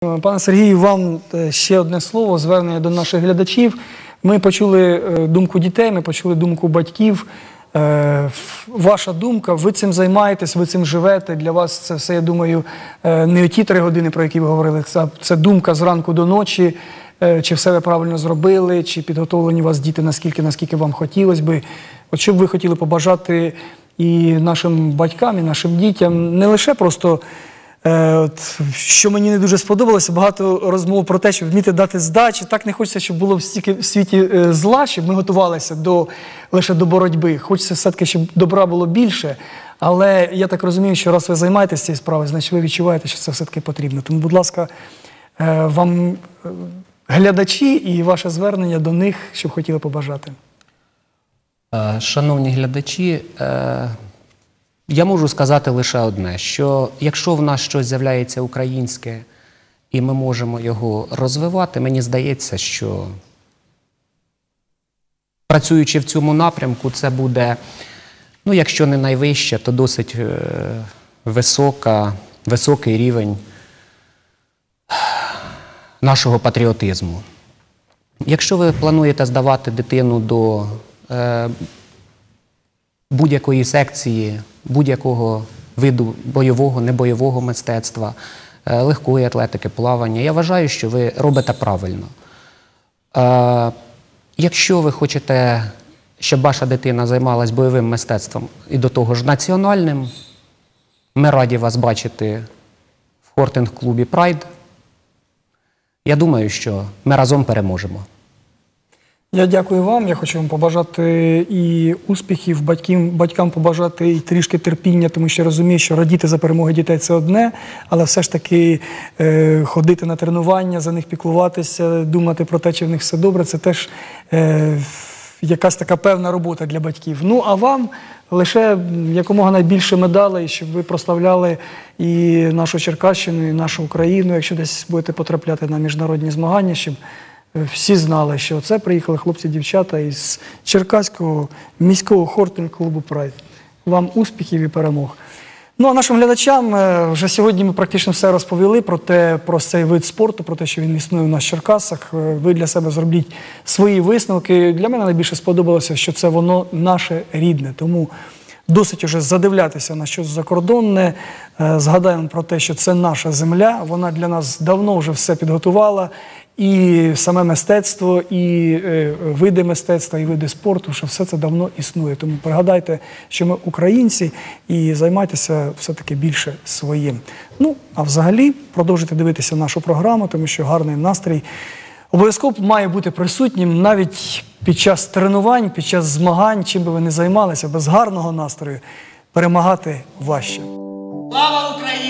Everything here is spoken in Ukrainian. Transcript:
Пане Сергію, вам е, ще одне слово, звернення до наших глядачів. Ми почули е, думку дітей, ми почули думку батьків. Е, Ваша думка, ви цим займаєтесь, ви цим живете. Для вас це все, я думаю, не ті три години, про які ви говорили. Це, думка зранку до ночі. Чи все ви правильно зробили, чи підготовлені вас діти наскільки, наскільки вам хотілося би. От що б ви хотіли побажати і нашим батькам, і нашим дітям, не лише просто. Е, От, що мені не дуже сподобалося, багато розмов про те, щоб вміти дати здачі. Так не хочеться, щоб було в світі е, зла, щоб ми готувалися до, лише до боротьби. Хочеться все-таки, щоб добра було більше. Але я так розумію, що раз ви займаєтеся цією справою, значить ви відчуваєте, що це все-таки потрібно. Тому, будь ласка, е, вам глядачі і ваше звернення до них, що б хотіли побажати. Шановні глядачі, я можу сказати лише одне: що якщо в нас щось з'являється українське і ми можемо його розвивати, мені здається, що працюючи в цьому напрямку, це буде, ну, якщо не найвище, то досить е, висока, високий рівень нашого патріотизму. Якщо ви плануєте здавати дитину до е, будь-якої секції, будь-якого виду бойового, небойового мистецтва, е, легкої атлетики, плавання, я вважаю, що ви робите правильно. Е, якщо ви хочете, щоб ваша дитина займалась бойовим мистецтвом і до того ж національним, ми раді вас бачити в хортинг-клубі Прайд. Я думаю, що ми разом переможемо. Я дякую вам. Я хочу вам побажати і успіхів, батькам, батькам побажати і трішки терпіння, тому що розумію, що радіти за перемоги дітей це одне, але все ж таки е, ходити на тренування, за них піклуватися, думати про те, чи в них все добре, це теж е, якась така певна робота для батьків. Ну а вам лише якомога найбільше медалей, щоб ви прославляли і нашу Черкащину, і нашу Україну, якщо десь будете потрапляти на міжнародні змагання, щоб всі знали, що це приїхали хлопці-дівчата із Черкаського міського хортинг-клубу Прайд. Вам успіхів і перемог. Ну а нашим глядачам е, вже сьогодні ми практично все розповіли про те, про цей вид спорту, про те, що він існує у нас в Черкасах. Е, Ви для себе зробіть свої висновки. Для мене найбільше сподобалося, що це воно наше рідне. Тому досить уже задивлятися на щось закордонне. Е, Згадаємо про те, що це наша земля. Вона для нас давно вже все підготувала. І саме мистецтво, і е, види мистецтва, і види спорту, що все це давно існує. Тому пригадайте, що ми українці, і займайтеся все-таки більше своїм. Ну, а взагалі продовжуйте дивитися нашу програму, тому що гарний настрій обов'язково має бути присутнім навіть під час тренувань, під час змагань, чим би ви не займалися, без гарного настрою перемагати важче. Слава Україні!